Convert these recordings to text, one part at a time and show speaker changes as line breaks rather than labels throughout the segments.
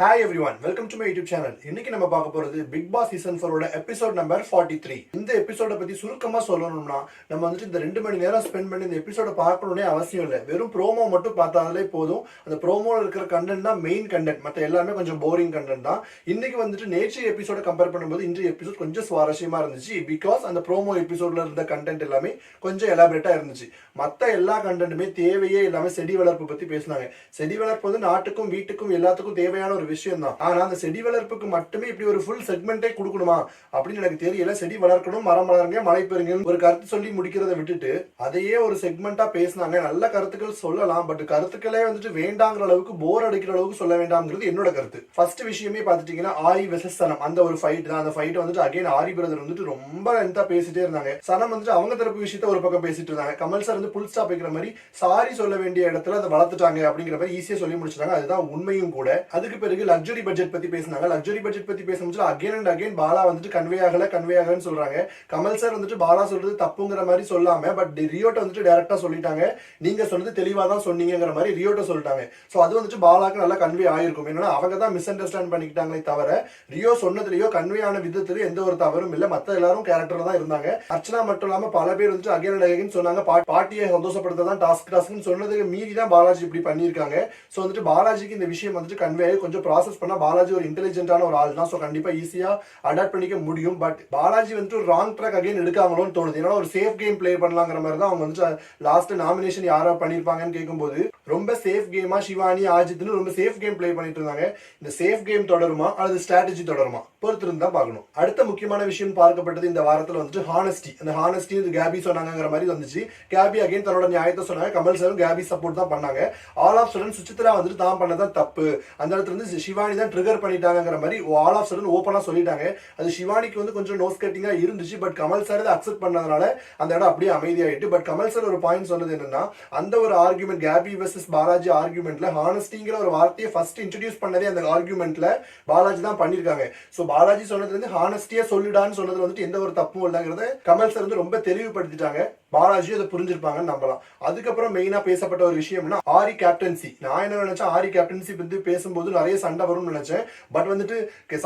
Hi everyone welcome to my YouTube channel இன்னைக்கு நம்ம பார்க்க போறது பிக் பாஸ் சீசன் ஃபோரோட எபிசோட் நம்பர் ஃபார்ட்டி த்ரீ இந்த எபிசோட பத்தி சுருக்கமா சொல்லணும்னா நம்ம வந்துட்டு இந்த ரெண்டு மணி நேரம் ஸ்பெண்ட் பண்ணி இந்த எபிசோட பார்க்கணும்னே அவசியம் இல்லை. வெறும் ப்ரோமோ மட்டும் பார்த்தாலே போதும். அந்த ப்ரோமோல இருக்கிற கண்டென்ட் தான் மெயின் கண்டென்ட் மற்ற எல்லாமே கொஞ்சம் போரிங் கண்டென்ட் தான். இன்னைக்கு வந்துட்டு நேற்று எபிசோட கம்பேர் பண்ணும்போது இன்றைய எபிசோட் கொஞ்சம் சுவாரஸ்யமா இருந்துச்சு. பிகாஸ் அந்த ப்ரோமோ எபிசோட்ல இருந்த கண்டென்ட் எல்லாமே கொஞ்சம் எலாபரேட்டா இருந்துச்சு. மற்ற எல்லா கண்டென்ட்டுமே தேவையே இல்லாமல் செடி வளர்ப்பு பத்தி பேசினாங்க. செடி வளர்ப்பு வந்து நாட்டுக்கும் வீட்டுக்கும் எல்லாத்துக்கும் தேவையான ஒரு விஷயம் தான் ஆனா அந்த செடி வளர்ப்புக்கு மட்டுமே இப்படி ஒரு ஃபுல் செக்மெண்டே கொடுக்கணுமா? அப்படின்னு எனக்கு தெரியல. செடி வளர்க்கணும் மரம் வளருங்க மழை பெறுங்க ஒரு கருத்து சொல்லி முடிக்கிறத விட்டுட்டு அதையே ஒரு செக்மெண்டா பேசினாங்க. நல்ல கருத்துக்கள் சொல்லலாம் பட் கருத்துக்களே வந்துட்டு வேண்டாங்கிற அளவுக்கு போர் அடிக்கிற அளவுக்கு சொல்ல வேண்டாம்ங்கிறது என்னோட கருத்து. ஃபர்ஸ்ட் விஷயமே பார்த்துட்டீங்கன்னா ஆரி வெசஸ் சனம் அந்த ஒரு ஃபைட் தான். அந்த ஃபைட் வந்துட்டு அகைன் ஆரி பிரதர் வந்துட்டு ரொம்ப லென்த்தா பேசிட்டே இருந்தாங்க. சனம் வந்துட்டு அவங்க தரப்பு விஷயத்த ஒரு பக்கம் பேசிட்டு இருந்தாங்க. கமல் சார் வந்து புல் ஸ்டாப் வைக்கிற மாதிரி சாரி சொல்ல வேண்டிய இடத்துல அதை வளர்த்துட்டாங்க அப்படிங்கிற மாதிரி ஈஸியா சொல்லி முடிச்சிட்டாங்க. அதுதான் உண்மையும் கூட. அதுக்கு பிறகு லக்ஸுரி பட்ஜெட் பத்தி பேசினாங்க. லக்ஸரி பட்ஜெட் பத்தி பேசும்போது அகைன் அண்ட் அகைன் பாலா வந்துட்டு கன்வே ஆகல கன்வே ஆகலன்னு சொல்றாங்க. கமல் சார் வந்துட்டு பாலா சொல்றது தப்புங்கிற மாதிரி சொல்லாம பட் ரியோட்ட வந்துட்டு டேரக்டா சொல்லிட்டாங்க. நீங்க சொன்னது தெளிவா தான் சொன்னீங்கிற மாதிரி ரியோட்ட சொல்லிட்டாங்க. சோ அது வந்துட்டு பாலாக்கு நல்லா கன்வே ஆயிருக்கும். என்னன்னா அவங்க தான் மிஸ் அண்டர்ஸ்டாண்ட் பண்ணிக்கிட்டாங்களே தவிர ரியோ சொன்னதுலயோ கன்வே ஆன விதத்திலயோ எந்த ஒரு தவறும் இல்ல. மத்த எல்லாரும் கேரக்டர் தான் இருந்தாங்க. அர்ச்சனா மட்டும் இல்லாம பல பேர் வந்துட்டு அகைன் அண்ட் அகைன் சொன்னாங்க. பாட்டியை சந்தோஷப்படுத்த தான் டாஸ்க் டாஸ்க்னு சொன்னதுக்கு மீறி தான் பாலாஜி இப்படி பண்ணியிருக்காங்க. ஸோ வந்துட்டு பாலாஜிக்கு இந்த விஷயம் வந்துட்டு கன்வே ஆகி கொஞ்சம் ப்ராசஸ் பண்ணால் பாலாஜி ஒரு இன்டெலிஜென்ட்டான ஒரு ஆள் தான். ஸோ கண்டிப்பாக ஈஸியாக அடாப்ட் பண்ணிக்க முடியும். பட் பாலாஜி வந்துட்டு ராங் ட்ராக் அகைன் எடுக்காங்களோன்னு தோணுது. ஏன்னா ஒரு சேஃப் கேம் ப்ளே பண்ணலாங்கிற மாதிரி தான் அவங்க வந்துட்டு லாஸ்ட் நாமினேஷன் யாரோ பண்ணியிருப்பாங்கன்னு கேட்கும்போது ரொம்ப சேஃப் கேமா சிவானி ஆஜித்னு ரொம்ப சேஃப் கேம் ப்ளே பண்ணிட்டு இருந்தாங்க. இந்த சேஃப் கேம் தொடருமா? அல்லது ஸ்ட்ராட்டஜி தொடருமா? பொறுத்திருந்து தான் பார்க்கணும். அடுத்த முக்கியமான விஷயம் பார்க்கப்பட்டது இந்த வாரத்தில் வந்துட்டு ஹானஸ்டி. அந்த ஹானஸ்டி இது கேபி சொன்னாங்கிற மாதிரி வந்துச்சு. கேபி அகைன் தன்னோட நியாயத்தை சொன்னாங்க. கமல் சாரும் கேபி சப்போர்ட் தான் பண்ணாங்க. ஆல் ஆஃப் சுடன் சுச்சித்ரா வந்துட்டு தான் பண்ணதான் தப்பு. அந்த இடத்துல இருந்து சிவானி தான் ட்ரிகர் பண்ணிட்டாங்கிற மாதிரி ஆல் ஆஃப் சடன் ஓப்பனாக சொல்லிட்டாங்க. அது சிவானிக்கு வந்து கொஞ்சம் நோஸ் கட்டிங்காக இருந்துச்சு பட் கமல் சார் அதை அக்செப்ட் பண்ணதுனால அந்த இடம் அப்படியே அமைதியாயிட்டு பட் கமல் சார் ஒரு பாயிண்ட் சொன்னது என்னன்னா அந்த ஒரு ஆர்குமெண்ட் கேபி வெர்சஸ் பாலாஜி ஆர்குமெண்ட்ல ஹானஸ்டிங்கிற ஒரு வார்த்தையை ஃபர்ஸ்ட் இன்ட்ரடியூஸ் பண்ணதே அந்த ஆர்குமெண்ட்ல பாலாஜி தான் பண்ணிருக்காங்க. ஸோ பாலாஜி சொன்னது வந்து ஹானஸ்டியா சொல்லிடான்னு சொன்னது வந்துட்டு எந்த ஒரு தப்பும் இல்லைங்கிறத கமல் சார் வந்து ரொம்ப தெளிவுபடுத்திட்டாங்க. பாலாஜி அதை புரிஞ்சிருப்பாங்கன்னு நம்பலாம். அதுக்கப்புறம் மெயினாக பேசப்பட்ட ஒரு விஷயம்னா ஆரி கேப்டன்சி நான் என்ன நினைச்சேன் ஆரி கேப்டன்சி வந்து பேசும்போது நிறைய சண்டை வரும்னு நினைச்சேன். பட் வந்துட்டு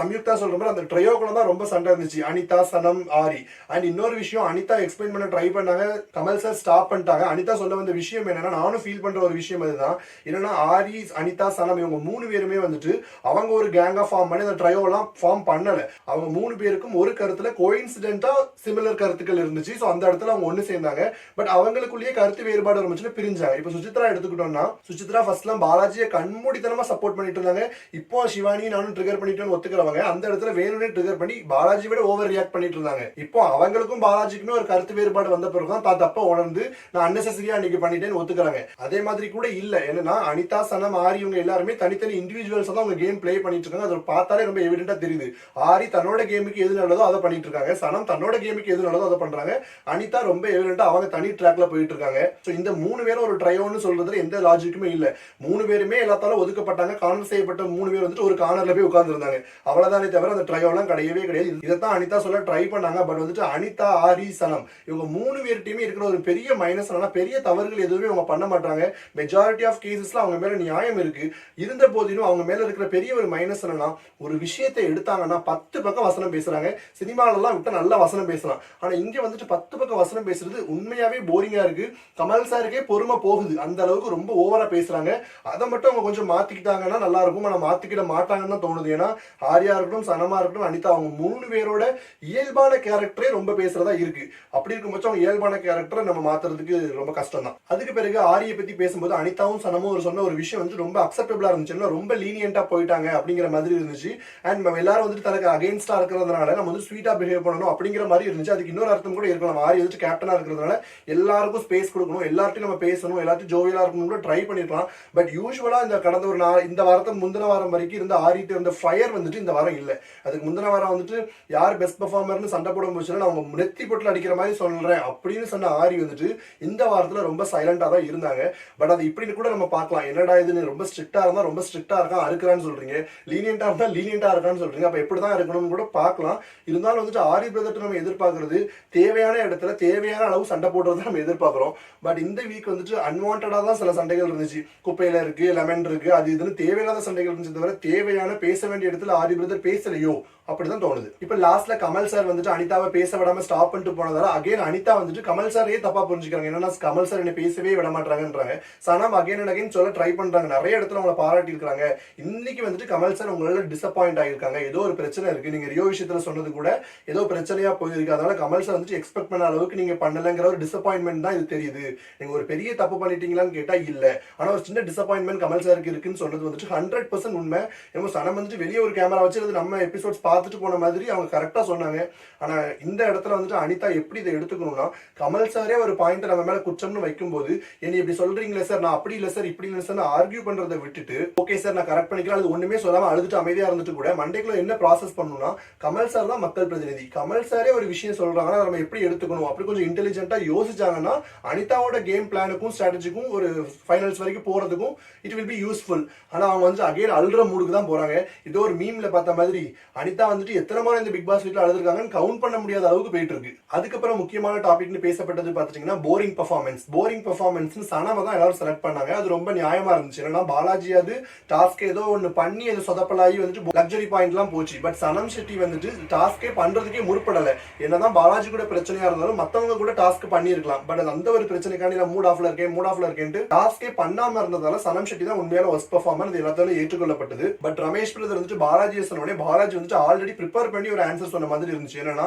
சம்யுக்தா சொல்ற மாதிரி அந்த ட்ரையோக்குள்ள தான் ரொம்ப சண்டை இருந்துச்சு. அனிதா சனம் ஆரி. அண்ட் இன்னொரு விஷயம் அனிதா எக்ஸ்பிளைன் பண்ண ட்ரை பண்ணாங்க. கமல் சார் ஸ்டாப் பண்ணிட்டாங்க. அனிதா சொல்ல வந்த விஷயம் என்னன்னா நானும் ஃபீல் பண்ற ஒரு விஷயம் அதுதான். என்னன்னா ஆரி அனிதா சனம் இவங்க மூணு பேருமே வந்துட்டு அவங்க ஒரு கேங்கா ஃபார்ம் பண்ணி அந்த ட்ரையோலாம் ஃபார்ம் பண்ணல. அவங்க மூணு பேருக்கும் ஒரு கருத்துல கோயின்சிடென்டா சிமிலர் கருத்துக்கள் இருந்துச்சு. ஸோ அந்த இடத்துல அவங்க ஒன்று சேர்ந்தாங்க. இருந்தாங்க பட் அவங்களுக்குள்ளேயே கருத்து வேறுபாடு இருந்துச்சுன்னு பிரிஞ்சாங்க. இப்போ சுசித்ரா எடுத்துக்கிட்டோம்னா சுசித்ரா ஃபர்ஸ்ட்லாம் பாலாஜியை கண்மூடித்தனமா சப்போர்ட் பண்ணிட்டு இருந்தாங்க இப்போ சிவானி நானும் ட்ரிகர் பண்ணிட்டோன்னு ஒத்துக்கிறவங்க அந்த இடத்துல வேணும்னே ட்ரிகர் பண்ணி பாலாஜி விட ஓவர் ரியாக்ட் பண்ணிட்டு இருந்தாங்க இப்போ அவங்களுக்கும் பாலாஜிக்குமே ஒரு கருத்து வேறுபாடு வந்த பிறகு தான் தான் தப்ப உணர்ந்து நான் அன்னெசரியா அன்னைக்கு பண்ணிட்டேன்னு ஒத்துக்கிறாங்க. அதே மாதிரி கூட இல்ல. என்னன்னா அனிதா சனம் ஆரி இவங்க எல்லாருமே தனித்தனி இண்டிவிஜுவல்ஸ் தான் அவங்க கேம் பிளே பண்ணிட்டு இருக்காங்க அதை பார்த்தாலே ரொம்ப எவிடென்டா தெரியுது. ஆரி தன்னோட கேமுக்கு எது நல்லதோ அதை பண்ணிட்டு இருக்காங்க சனம் தன்னோட கேமுக்கு எது நல்லதோ அதை பண்றாங்க. அனிதா ரொம்ப எவிடென்டா வந்து அவங்க தனி ட்ராக்ல போயிட்டு இருக்காங்க ஸோ இந்த மூணு பேரும் ஒரு ட்ரையோன்னு சொல்றதுல எந்த லாஜிக்குமே இல்ல. மூணு பேருமே எல்லாத்தாலும் ஒதுக்கப்பட்டாங்க. கார்னர் செய்யப்பட்ட மூணு பேர் வந்துட்டு ஒரு கார்னர்ல போய் உட்கார்ந்துருந்தாங்க. அவ்வளவுதானே தவிர அந்த ட்ரையோலாம் கிடையவே கிடையாது. இதைத்தான் அனிதா சொல்ல ட்ரை பண்ணாங்க. பட் வந்துட்டு அனிதா ஆரி சனம் இவங்க மூணு பேர்ட்டையுமே இருக்கிற ஒரு பெரிய மைனஸ் ஆனால் பெரிய தவறுகள் எதுவுமே அவங்க பண்ண மாட்டாங்க. மெஜாரிட்டி ஆஃப் கேசஸ்ல அவங்க மேல நியாயம் இருக்கு. இருந்த போதிலும் அவங்க மேல இருக்கிற பெரிய ஒரு மைனஸ் என்னன்னா ஒரு விஷயத்தை எடுத்தாங்கன்னா பத்து பக்கம் வசனம் பேசுறாங்க. சினிமாலெல்லாம் விட்டு நல்லா வசனம் பேசலாம். ஆனா இங்க வந்துட்டு பத்து பக்கம் வசனம் பேசுறது உண்மையாவே போரிங்கா இருக்கு. கமல் சாருக்கே பொறுமை போகுது. அந்த அளவுக்கு ரொம்ப ஓவரா பேசுறாங்க. அதை மட்டும் அவங்க கொஞ்சம் மாத்திக்கிட்டாங்கன்னா நல்லா இருக்கும். ஆனா மாத்திக்கிட மாட்டாங்கன்னு தான் தோணுது. ஏன்னா ஆர்யா இருக்கட்டும் சனமா இருக்கட்டும் அனிதா அவங்க மூணு பேரோட இயல்பான கேரக்டரே ரொம்ப பேசுறதா இருக்கு. அப்படி இருக்கும் பட்சம் அவங்க இயல்பான கேரக்டரை நம்ம மாத்துறதுக்கு ரொம்ப கஷ்டம் தான். அதுக்கு பிறகு ஆரியை பத்தி பேசும்போது அனிதாவும் சனமும் ஒரு சொன்ன ஒரு விஷயம் வந்து ரொம்ப அக்செப்டபிளா இருந்துச்சுன்னா ரொம்ப லீனியண்டா போயிட்டாங்க அப்படிங்கிற மாதிரி இருந்துச்சு. அண்ட் நம்ம எல்லாரும் வந்துட்டு தனக்கு அகேன்ஸ்டா இருக்கிறதுனால நம்ம வந்து ஸ்வீட்டா பிஹேவ் பண்ணணும் அப்படிங்கிற மாதிரி இருந்துச்சு. அதுக்கு இன்னொரு அர்த்தம் கூட இருக்கலாம். ஆரி வந்துட்டு கேப்டனா இருக்கிறதுனால எல்லாருக்கும் ஸ்பேஸ் கொடுக்கணும். எல்லார்ட்டையும் நம்ம பேசணும். எல்லாத்தையும் ஜோவியலாக இருக்கணும்னு கூட ட்ரை பண்ணிருக்கலாம். பட் யூஸ்வலாக இந்த கடந்த ஒரு நாள் இந்த வாரத்தை முந்தின வாரம் வரைக்கும் இருந்த ஆரிட்டு இருந்த ஃபயர் வந்துட்டு இந்த வாரம் இல்லை. அதுக்கு முந்தின வாரம் வந்துட்டு யார் பெஸ்ட் பெர்ஃபார்மர்னு சண்டை போட முடிச்சுன்னா அவங்க நெத்தி பொட்டில் அடிக்கிற மாதிரி சொல்கிறேன் அப்படின்னு சொன்ன ஆரி வந்துட்டு இந்த வாரத்தில் ரொம்ப சைலண்டாக தான் இருந்தாங்க. பட் அது இப்படின்னு கூட நம்ம பார்க்கலாம். என்னடா இதுன்னு ரொம்ப ஸ்ட்ரிக்டாக இருந்தால் ரொம்ப ஸ்ட்ரிக்டாக இருக்கான் அறுக்கிறான்னு சொல்கிறீங்க லீனியண்டாக இருந்தால் லீனியண்டாக இருக்கான்னு சொல்கிறீங்க அப்போ எப்படி தான் இருக்கணும்னு கூட பார்க்கலாம். இருந்தாலும் வந்துட்டு ஆரி பிரதர்ட்டு நம்ம எதிர்பார்க்கறது தேவையான இடத்துல தேவையான அளவு சண்டை போடுறது நம்ம எதிர்பார்க்குறோம். பட் இந்த வீக் வந்துட்டு அன்வான்டாக தான் சில சண்டைகள் இருந்துச்சு. குப்பையில இருக்கு லெமன் இருக்கு அது இதுன்னு தேவையில்லாத சண்டைகள் இருந்துச்சு தவிர தேவையான பேச வேண்டிய இடத்துல ஆதி பிரதர் பேசலையோ? அப்படிதான் தோணுது. இப்போ லாஸ்ட்ல கமல் சார் வந்துட்டு அனிதாவை பேச விடாம ஸ்டாப் பண்ணிட்டு போனதால அகைன் அனிதா வந்துட்டு கமல் சாரையே தப்பா புரிஞ்சுக்கிறாங்க. என்னன்னா கமல் சார் என்ன பேசவே விட மாட்டாங்கன்றாங்க சனம் அகைன் அண்ட் அகைன் சொல்ல ட்ரை பண்றாங்க. நிறைய இடத்துல அவங்களை பாராட்டி இருக்காங்க இன்னைக்கு வந்துட்டு கமல் சார் உங்களால டிசப்பாயிண்ட் ஆகியிருக்காங்க ஏதோ ஒரு பிரச்சனை இருக்கு. நீங்க ரியோ விஷயத்துல சொன்னது கூட ஏதோ பிரச்சனையா போயிருக்கு. அதனால கமல் சார் வந்துட்டு எக்ஸ்பெக்ட் பண்ண அளவுக்கு நீங்க பண்ணலங்கிற ஒரு டிசப்பாயின்மெண்ட் தான் இது தெரியுது. நீங்கள் ஒரு பெரிய தப்பு பண்ணிட்டீங்களான்னு கேட்டா இல்ல. ஆனா ஒரு சின்ன டிசப்பாயின்மெண்ட் கமல் சாருக்கு இருக்குன்னு சொன்னது வந்துட்டு ஹண்ட்ரட் பர்சன்ட் உண்மை. நம்ம சனம் வந்துட்டு வெளியே ஒரு கேமரா வச்சு அது நம்ம எபிசோட்ஸ் பார்த்துட்டு போன மாதிரி அவங்க கரெக்டா சொன்னாங்க. ஆனா இந்த இடத்துல வந்துட்டு அனிதா எப்படி இதை எடுத்துக்கணும்னா கமல் சாரே ஒரு பாயிண்ட் நம்ம மேல குற்றம்னு வைக்கும்போது என்னை இப்படி சொல்றீங்களே சார் நான் அப்படி இல்லை சார் இப்படி இல்லை சார் ஆர்கியூ பண்றதை விட்டுட்டு ஓகே சார் நான் கரெக்ட் பண்ணிக்கிறேன். அது ஒண்ணுமே சொல்லாமல் அழுதுட்டு அமைதியாக இருந்துட்டு கூட மண்டேக்குள்ள என்ன ப்ராசஸ் பண்ணணும்னா கமல் சார் தான் மக்கள் பிரதிநிதி. கமல் சாரே ஒரு விஷயம் சொல்றாங்கன்னா நம்ம எப்படி எடுத்துக்கணும்? அப்படி கொஞ்சம் இன்டெலிஜென்ட்டா யோசிச்சாங்கன்னா அனிதாவோட கேம் பிளானுக்கும் ஸ்ட்ராட்டஜிக்கும் ஒரு ஃபைனல்ஸ் வரைக்கும் போறதுக்கும் இட் வில் பி யூஸ்ஃபுல் ஆனால் அவங்க வந்து அகைன் அழுற மூடுக்கு தான் போறாங்க. இதோ ஒரு மீம்ல பார்த்த மாதிரி அனிதா வந்துட்டு எத்தனை மாதிரி இந்த பிக் பாஸ் வீட்டில் அழுதுருக்காங்கன்னு கவுண்ட் பண்ண முடியாத அளவுக்கு போயிட்டு இருக்கு. அதுக்கப்புறம் முக்கியமான டாபிக்னு பேசப்பட்டது பார்த்துட்டிங்கன்னா போரிங் பர்ஃபார்மன்ஸ் போரிங் பர்ஃபார்மன்ஸ் சனவை தான் எல்லாரும் செலக்ட் பண்ணாங்க. அது ரொம்ப நியாயமா இருந்துச்சு. ஏன்னா பாலாஜி அது டாஸ்க் ஏதோ ஒன்று பண்ணி அது சொதப்பலாகி வந்துட்டு லக்ஸரி பாயிண்ட்லாம் போச்சு. பட் சனம் ஷெட்டி வந்துட்டு டாஸ்கே பண்றதுக்கே முற்படலை. என்னதான் பாலாஜி கூட பிரச்சனையாக இருந்தாலும் மத்தவங்க கூட டாஸ்க் பண்ணியிருக்கலாம். பட் அது அந்த ஒரு பிரச்சனைக்காண்டி நான் மூட் ஆஃப்ல இருக்கேன் மூட் ஆஃப்ல இருக்கேன்ட்டு டாஸ்கே பண்ணாம இருந்ததால சனம் ஷெட்டி தான் உண்மையான ஒஸ்ட் பர்ஃபார்மர் இது எல்லாத்தாலும் ஏற்றுக்கொள்ளப்பட்டது. பட் ரமேஷ் பிரதர் வந்துட்டு பாலாஜி சொன்னோடனே பாலாஜி வந்துட்டு ஆல்ரெடி ப்ரிப்பேர் பண்ணி ஒரு ஆன்சர் சொன்ன மாதிரி இருந்துச்சு. என்னன்னா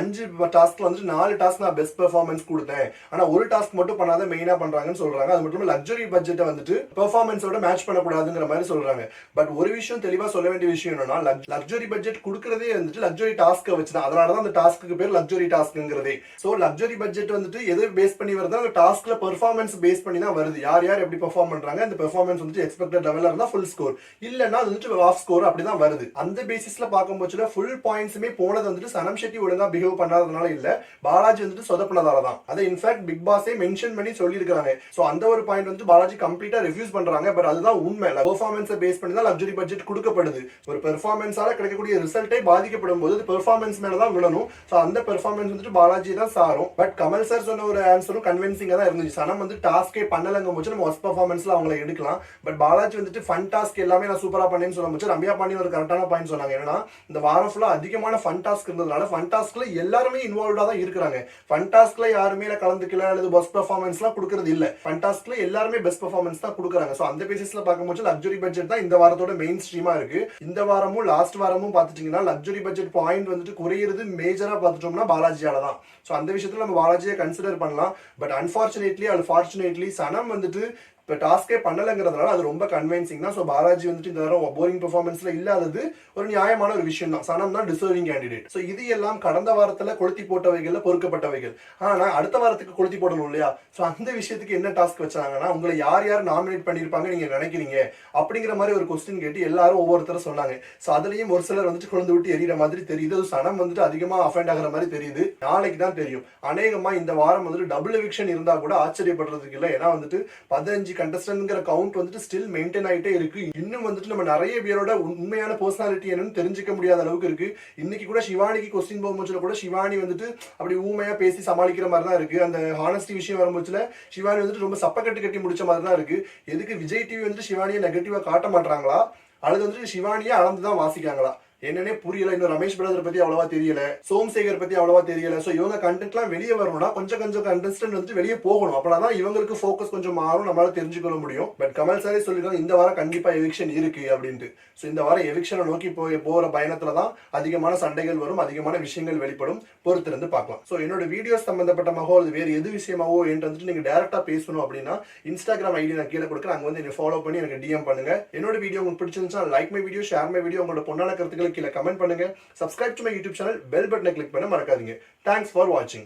அஞ்சு டாஸ்க்ல வந்துட்டு நாலு டாஸ்க் நான் பெஸ்ட் பெர்ஃபார்மன்ஸ் கொடுத்தேன். ஆனா ஒரு டாஸ்க் மட்டும் பண்ணாத மெயினா பண்றாங்கன்னு சொல்றாங்க. அது மட்டும் லக்ஸரி பட்ஜெட்டை வந்துட்டு பெர்ஃபார்மன்ஸோட மேட்ச் பண்ணக்கூடாதுங்கிற மாதிரி சொல்றாங்க. பட் ஒரு விஷயம் தெளிவா சொல்ல வேண்டிய விஷயம் என்னன்னா லக்ஸரி பட்ஜெட் கொடுக்கறதே வந்துட்டு லக்ஸரி டாஸ்க்கை வச்சு அதனாலதான் அதனால தான் அந்த டாஸ்க்கு பேர் லக்ஸரி டாஸ்க்ங்கிறதே சோ லக்ஸரி பட்ஜெட் வந்துட்டு எது பேஸ் பண்ணி வருது அந்த டாஸ்க்ல பெர்ஃபார்மன்ஸ் பேஸ் பண்ணி தான் வருது. யார் யார் எப்படி பெர்ஃபார்ம் பண்றாங்க அந்த பெர்ஃபார்மன்ஸ் வந்துட்டு எக்ஸ்பெக்டட் லெவலில் இருந்தால் ஃபுல் ஸ்கோர் இல்லைன்னா அது வந்துட்டு ஆஃப் ஸ்கோர் அப்படிதான் வருது. அந்த பேசிஸ்ல பார்க்கும்போது ஃபுல் பாயிண்ட்ஸுமே போனது வந்துட்டு சனம் ஷெட்டி ஒழுங்கா பிஹேவ் பண்ணாததுனால இல்ல. பாலாஜி வந்துட்டு சொதப்பினதால தான். அதை இன்ஃபேக்ட் பிக் பாஸே மென்ஷன் பண்ணி சொல்லியிருக்காங்க ஸோ அந்த ஒரு பாயிண்ட் வந்து பாலாஜி கம்ப்ளீட்டா ரிவ்யூஸ் பண்றாங்க. பட் அதுதான் உண்மை. பெர்ஃபார்மன்ஸை பேஸ் பண்ணி தான் லக்ஸரி பட்ஜெட் கொடுக்கப்படுது. ஒரு பெர்ஃபார்மன்ஸால கிடைக்கக்கூடிய ரிசல்ட்டே பாதிக்கப்படும் போது பெர்ஃபார்மன்ஸ் மேல தான் விழணும். ஸோ அந்த பெர்ஃபார்மன்ஸ் வந்துட்டு பாலாஜி தான் சாரும். பட் கமல் சார் சொன்ன ஒரு ஆன்சரும் கன்வின்சிங்காக தான் இருந்துச்சு. சனம் வந்து டாஸ்கே பண்ணலங்கும் போது நம்ம ஒர்க் பர்ஃபார்மன்ஸில் அவங்கள எடுக்கலாம். பட் பாலாஜி வந்துட்டு ஃபன் டாஸ்க் எல்லாமே நான் சூப்பராக பண்ணேன்னு சொல்லும் போது ரம்யா பாண்டி ஒரு கரெக்டான பாயிண்ட் சொன்னாங்க. ஏன்னா இந்த வாரம் ஃபுல்லா அதிகமான ஃபன் டாஸ்க் இருந்ததுனால ஃபன் டாஸ்க்ல எல்லாருமே இன்வால்வ்டா தான் இருக்கிறாங்க. ஃபன் டாஸ்க்கில் யாருமே கலந்துக்கல அல்லது பெஸ்ட் பர்ஃபார்மன்ஸ்லாம் கொடுக்கறது இல்லை. ஃபன் டாஸ்க்ல எல்லாருமே பெஸ்ட் பர்ஃபார்மன்ஸ் தான் கொடுக்குறாங்க. சோ அந்த பேசிஸ்ல பார்க்கும்போது லக்ஸுரி பட்ஜெட் தான் இந்த வாரத்தோட மெயின் ஸ்ட்ரீமா இருக்கு. இந்த வாரமும் லாஸ்ட் வாரமும் பார்த்துட்டீங்கன்னா லக்ஸுரி பட்ஜெட் பாயிண்ட் வந்துட்டு குறையிறது மேஜரா பார்த்துட்டோம்னா பாலாஜியால தான். ஸோ அந்த விஷயத்துல நம்ம பாலாஜி பாலாஜியை கன்சிடர் பண்ணலாம். பட் அன்பார்ச்சுனேட்லி அன்ஃபார்ச்சுனேட்லி சனம் வந்துட்டு இப்போ டாஸ்கே பண்ணலைங்கிறதுனால அது ரொம்ப கன்வின்சிங் தான். ஸோ பாலாஜி வந்துட்டு இந்த வாரம் போரிங் பெர்ஃபார்மன்ஸ்ல இல்லாதது ஒரு நியாயமான ஒரு விஷயம் தான். சனம் தான் டிசர்விங் கேண்டிடேட் ஸோ இது எல்லாம் கடந்த வாரத்தில் கொளுத்தி போட்டவைகளில் பொறுக்கப்பட்டவைகள். ஆனால் அடுத்த வாரத்துக்கு கொளுத்தி போடணும் இல்லையா? ஸோ அந்த விஷயத்துக்கு என்ன டாஸ்க் வச்சாங்கன்னா உங்களை யார் யார் நாமினேட் பண்ணியிருப்பாங்க நீங்கள் நினைக்கிறீங்க? அப்படிங்கிற மாதிரி ஒரு கொஸ்டின் கேட்டு எல்லாரும் ஒவ்வொருத்தரும் சொன்னாங்க. ஸோ அதுலேயும் ஒரு சிலர் வந்துட்டு குழந்தை விட்டு எரியற மாதிரி தெரியுது. அது சனம் வந்துட்டு அதிகமாக அஃபெண்ட் ஆகிற மாதிரி தெரியுது. நாளைக்கு தான் தெரியும். அநேகமாக இந்த வாரம் வந்துட்டு டபுள் எவிக்ஷன் இருந்தால் கூட ஆச்சரியப்படுறதுக்கு இல்லை. ஏன்னா வந்துட்டு பதினஞ்சு கண்டஸ்டன்ட்ங்கிற கவுண்ட் வந்துட்டு ஸ்டில் மெயின்டைன் ஆகிட்டே இருக்கு. இன்னும் வந்துட்டு நம்ம நிறைய பேரோட உண்மையான பர்சனாலிட்டி என்னன்னு தெரிஞ்சுக்க முடியாத அளவுக்கு இருக்கு. இன்னைக்கு கூட சிவானிக்கு கொஸ்டின் போகும்போதுல கூட சிவானி வந்துட்டு அப்படி ஊமையா பேசி சமாளிக்கிற மாதிரி தான் இருக்கு. அந்த ஹானஸ்டி விஷயம் வரும்போதுல சிவானி வந்துட்டு ரொம்ப சப்பக்கட்டு கட்டி முடிச்ச மாதிரி தான் இருக்கு. எதுக்கு விஜய் டிவி வந்துட்டு சிவானியை நெகட்டிவா காட்ட மாட்டாங்களா அல்லது வந்துட்டு சிவானியை அளந்து தான் வாசிக்காங்களா என்னன்னே புரியல. இன்னும் ரமேஷ் பிரதர் பத்தி அவ்வளவா தெரியல. சோம்சேகர் பத்தி அவ்வளவா தெரியல. சோ இவங்க கண்டென்ட்லாம் வெளியே வரணும்னா கொஞ்சம் கொஞ்சம் கண்டஸ்டன்ட் வந்துட்டு வெளியே போகணும். அப்பதான் இவங்களுக்கு ஃபோக்கஸ் கொஞ்சம் மாறும். நம்மளால தெரிஞ்சுக்கொள்ள முடியும். பட் கமல் சாரே சொல்லிருக்காங்க இந்த வாரம் கண்டிப்பா எவிக்ஷன் இருக்கு அப்படின்ட்டு. சோ இந்த வாரம் எவிக்ஷனை நோக்கி போய் போற பயணத்துல தான் அதிகமான சண்டைகள் வரும். அதிகமான விஷயங்கள் வெளிப்படும். பொறுத்திருந்து பார்க்கலாம். சோ என்னோட வீடியோஸ் சம்பந்தப்பட்டமாகவோ அது வேறு எது விஷயமாவோ என்று வந்துட்டு நீங்க டேரக்டா பேசணும் அப்படின்னா இன்ஸ்டாகிராம் ஐடி நான் கீழே கொடுக்குறேன். அங்க வந்து என்னை ஃபாலோ பண்ணி எனக்கு டிஎம் பண்ணுங்க. என்னோட வீடியோ உங்களுக்கு பிடிச்சிருந்துச்சா like my video share my video உங்களோட பொண்ணான கருத்துக்களை கீழே கமெண்ட் பண்ணுங்க. Subscribe to my YouTube channel bell பட்டனை கிளிக் பண்ண மறக்காதீங்க. தேங்க்ஸ் ஃபார் வாட்சிங்